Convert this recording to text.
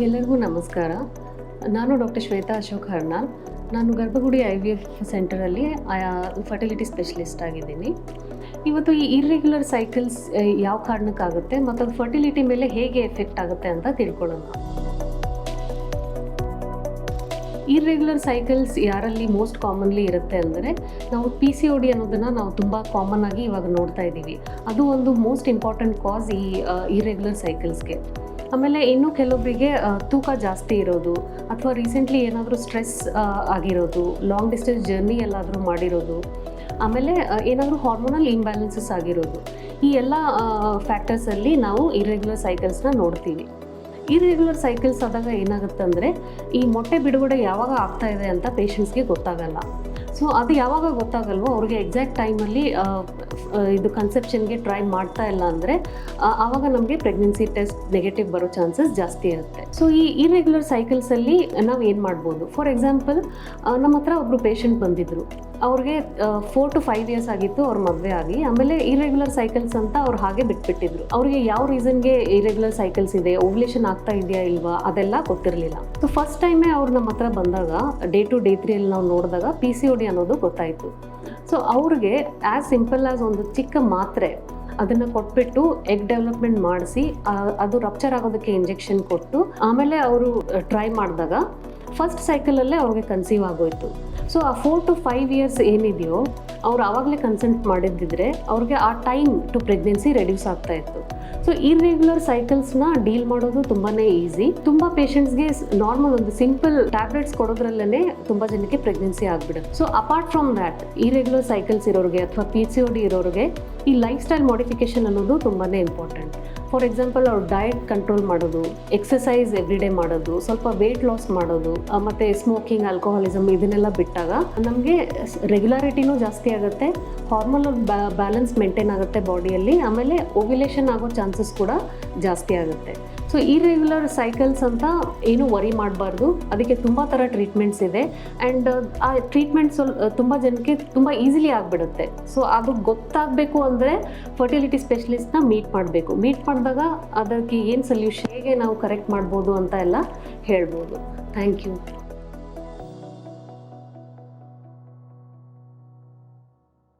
ಎಲ್ಲರಿಗೂ ನಮಸ್ಕಾರ. ನಾನು ಡಾಕ್ಟರ್ ಶ್ವೇತಾ ಅಶೋಕ್ ಹರ್ನಾಲ್ ನಾನು ಗರ್ಭಗುಡಿ ಐ ವಿ ಎಫ್ ಸೆಂಟರಲ್ಲಿ ಫರ್ಟಿಲಿಟಿ ಸ್ಪೆಷಲಿಸ್ಟ್ ಆಗಿದ್ದೀನಿ. ಇವತ್ತು ಈ ಇರ್ರೆಗ್ಯುಲರ್ ಸೈಕಲ್ಸ್ ಯಾವ ಕಾರಣಕ್ಕಾಗುತ್ತೆ ಮತ್ತು ಅದು ಫರ್ಟಿಲಿಟಿ ಮೇಲೆ ಹೇಗೆ ಎಫೆಕ್ಟ್ ಆಗುತ್ತೆ ಅಂತ ತಿಳ್ಕೊಳ್ಳೋಣ. ಇರ್ರೆಗ್ಯುಲರ್ ಸೈಕಲ್ಸ್ ಯಾರಲ್ಲಿ ಮೋಸ್ಟ್ ಕಾಮನ್ಲಿ ಇರುತ್ತೆ ಅಂದರೆ, ನಾವು ಪಿ ಸಿ ಒ ಡಿ ಅನ್ನೋದನ್ನು ನಾವು ತುಂಬ ಕಾಮನ್ ಆಗಿ ಇವಾಗ ನೋಡ್ತಾ ಇದ್ದೀವಿ. ಅದು ಒಂದು ಮೋಸ್ಟ್ ಇಂಪಾರ್ಟೆಂಟ್ ಕಾಸ್ ಈ ಇರ್ರೆಗ್ಯುಲರ್ ಸೈಕಲ್ಸ್ಗೆ ಆಮೇಲೆ ಇನ್ನು ಕೆಲವೊಬ್ಬರಿಗೆ ತೂಕ ಜಾಸ್ತಿ ಇರೋದು, ಅಥವಾ ರೀಸೆಂಟ್ಲಿ ಏನಾದರೂ ಸ್ಟ್ರೆಸ್ ಆಗಿರೋದು ಲಾಂಗ್ ಡಿಸ್ಟೆನ್ಸ್ ಜರ್ನಿ ಎಲ್ಲಾದರೂ ಮಾಡಿರೋದು, ಆಮೇಲೆ ಏನಾದರೂ ಹಾರ್ಮೋನಲ್ ಇಂಬ್ಯಾಲೆನ್ಸಸ್ ಆಗಿರೋದು, ಈ ಎಲ್ಲ ಫ್ಯಾಕ್ಟರ್ಸಲ್ಲಿ ನಾವು ಇರ್ರೆಗ್ಯುಲರ್ ಸೈಕಲ್ಸ್ನ ನೋಡ್ತೀವಿ. ಇರ್ರೆಗ್ಯುಲರ್ ಸೈಕಲ್ಸ್ ಆದಾಗ ಏನಾಗುತ್ತೆ ಅಂದರೆ ಈ ಮೊಟ್ಟೆ ಬಿಡುಗಡೆ ಯಾವಾಗ ಆಗ್ತಾ ಇದೆ ಅಂತ ಪೇಷಂಟ್ಸ್ಗೆ ಗೊತ್ತಾಗಲ್ಲ. ಸೊ ಅದು ಯಾವಾಗ ಗೊತ್ತಾಗಲ್ವೋ, ಅವ್ರಿಗೆ ಎಕ್ಸಾಕ್ಟ್ ಟೈಮಲ್ಲಿ ಇದು ಕನ್ಸೆಪ್ಷನ್ಗೆ ಟ್ರೈ ಮಾಡ್ತಾ ಇಲ್ಲ ಅಂದರೆ ಆವಾಗ ನಮಗೆ ಪ್ರೆಗ್ನೆನ್ಸಿ ಟೆಸ್ಟ್ ನೆಗೆಟಿವ್ ಬರೋ ಚಾನ್ಸಸ್ ಜಾಸ್ತಿ ಇರುತ್ತೆ. ಸೊ ಈ ಇರೆಗ್ಯುಲರ್ ಸೈಕಲ್ಸಲ್ಲಿ ನಾವು ಏನು ಮಾಡ್ಬೋದು? ಫಾರ್ ಎಕ್ಸಾಂಪಲ್ ನಮ್ಮ ಹತ್ರ ಒಬ್ಬರು ಪೇಷಂಟ್ ಬಂದಿದ್ದರು ಅವ್ರಿಗೆ ಫೋರ್ ಟು ಫೈವ್ ಇಯರ್ಸ್ ಆಗಿತ್ತು ಅವ್ರ ಮದುವೆ ಆಗಿ. ಆಮೇಲೆ ಇರೆಗ್ಯುಲರ್ ಸೈಕಲ್ಸ್ ಅಂತ ಅವ್ರು ಹಾಗೆ ಬಿಟ್ಬಿಟ್ಟಿದ್ರು. ಅವ್ರಿಗೆ ಯಾವ ರೀಸನ್ಗೆ ಇರೆಗ್ಯುಲರ್ ಸೈಕಲ್ಸ್ ಇದೆ ಓವ್ಯುಲೇಷನ್ ಆಗ್ತಾ ಇದೆಯಾ ಇಲ್ವಾ, ಅದೆಲ್ಲ ಗೊತ್ತಿರಲಿಲ್ಲ. ಸೊ ಫಸ್ಟ್ ಟೈಮೇ ಅವ್ರು ನಮ್ಮ ಹತ್ರ ಬಂದಾಗ ಡೇ ಟು ಡೇ ತ್ರೀಯಲ್ಲಿ ನಾವು ನೋಡಿದಾಗ ಪಿ ಸಿ ಒಡಿ ಅನ್ನೋದು ಗೊತ್ತಾಯಿತು. ಸೊ ಅವ್ರಿಗೆ ಆ್ಯಸ್ ಸಿಂಪಲ್ ಆಸ್ ಒಂದು ಚಿಕ್ಕ ಮಾತ್ರೆ ಅದನ್ನು ಕೊಟ್ಬಿಟ್ಟು ಎಗ್ ಡೆವಲಪ್ಮೆಂಟ್ ಮಾಡಿಸಿ ಅದು ರಪ್ಚರ್ ಆಗೋದಕ್ಕೆ ಇಂಜೆಕ್ಷನ್ ಕೊಟ್ಟು ಆಮೇಲೆ ಅವರು ಟ್ರೈ ಮಾಡಿದಾಗ ಫಸ್ಟ್ ಸೈಕಲಲ್ಲೇ ಅವ್ರಿಗೆ ಕನ್ಸೀವ್ ಆಗೋಯ್ತು. ಸೊ ಆ ಫೋರ್ ಟು ಫೈವ್ ಇಯರ್ಸ್ ಏನಿದೆಯೋ ಅವ್ರು ಆವಾಗಲೇ ಕನ್ಸಲ್ಟ್ ಮಾಡಿದ್ದಿದ್ರೆ ಅವ್ರಿಗೆ ಆ ಟೈಮ್ ಟು ಪ್ರೆಗ್ನೆನ್ಸಿ ರೆಡ್ಯೂಸ್ ಆಗ್ತಾ ಇತ್ತು. ಸೊ ಇರ್ರೆಗ್ಯುಲರ್ ಸೈಕಲ್ಸ್ನ ಡೀಲ್ ಮಾಡೋದು ತುಂಬಾ ಈಸಿ ತುಂಬ ಪೇಷಂಟ್ಸ್ಗೆ ನಾರ್ಮಲ್ ಒಂದು ಸಿಂಪಲ್ ಟ್ಯಾಬ್ಲೆಟ್ಸ್ ಕೊಡೋದ್ರಲ್ಲೇ ತುಂಬ ಜನಕ್ಕೆ ಪ್ರೆಗ್ನೆನ್ಸಿ ಆಗ್ಬಿಡುತ್ತೆ. So apart from that irregular cycles ಇರೋರಿಗೆ ಅಥವಾ ಪಿ ಸಿ ಓ ಡಿ ಇರೋರಿಗೆ ಈ ಲೈಫ್ ಸ್ಟೈಲ್ ಮಾಡಿಫಿಕೇಶನ್ ಅನ್ನೋದು ತುಂಬಾ ಇಂಪಾರ್ಟೆಂಟ್ ಫಾರ್ ಎಕ್ಸಾಂಪಲ್ ಅವ್ರು ಡಯಟ್ ಕಂಟ್ರೋಲ್ ಮಾಡೋದು ಎಕ್ಸಸೈಸ್ ಎವ್ರಿಡೇ ಮಾಡೋದು, ಸ್ವಲ್ಪ ವೆಯ್ಟ್ ಲಾಸ್ ಮಾಡೋದು ಮತ್ತು ಮತ್ತೆ ಸ್ಮೋಕಿಂಗ್ ಆಲ್ಕೋಹಾಲಿಸಮ್ ಇದನ್ನೆಲ್ಲ ಬಿಟ್ಟಾಗ ನಮಗೆ ರೆಗ್ಯುಲಾರಿಟಿನೂ ಜಾಸ್ತಿ ಆಗುತ್ತೆ ಹಾರ್ಮೋನಲ್ ಬ್ಯಾಲೆನ್ಸ್ ಮೇಂಟೈನ್ ಆಗುತ್ತೆ ಬಾಡಿಯಲ್ಲಿ ಆಮೇಲೆ ಓವ್ಯುಲೇಷನ್ ಆಗೋ ಚಾನ್ಸಸ್ ಕೂಡ ಜಾಸ್ತಿ ಆಗುತ್ತೆ. ಸೊ ಇರೆಗ್ಯುಲರ್ ಸೈಕಲ್ಸ್ ಅಂತ ಏನು ವರಿ ಮಾಡಬಾರ್ದು. ಅದಕ್ಕೆ ತುಂಬ ಥರ ಟ್ರೀಟ್ಮೆಂಟ್ಸ್ ಇದೆ. ಆ್ಯಂಡ್ ಆ ಟ್ರೀಟ್ಮೆಂಟ್ ಸ್ವಲ್ಪ ತುಂಬ ಜನಕ್ಕೆ ತುಂಬ ಈಸಿಲಿ ಆಗಿಬಿಡುತ್ತೆ. ಸೊ ಅದು ಗೊತ್ತಾಗಬೇಕು ಅಂದರೆ ಫರ್ಟಿಲಿಟಿ ಸ್ಪೆಷಲಿಸ್ಟ್ನ ಮೀಟ್ ಮಾಡಬೇಕು. ಮೀಟ್ ಮಾಡಿದಾಗ ಅದಕ್ಕೆ ಏನು ಸೊಲ್ಯೂಷನ್ ಹೇಗೆ ನಾವು ಕರೆಕ್ಟ್ ಮಾಡ್ಬೋದು ಅಂತ ಎಲ್ಲ ಹೇಳ್ಬೋದು. Thank you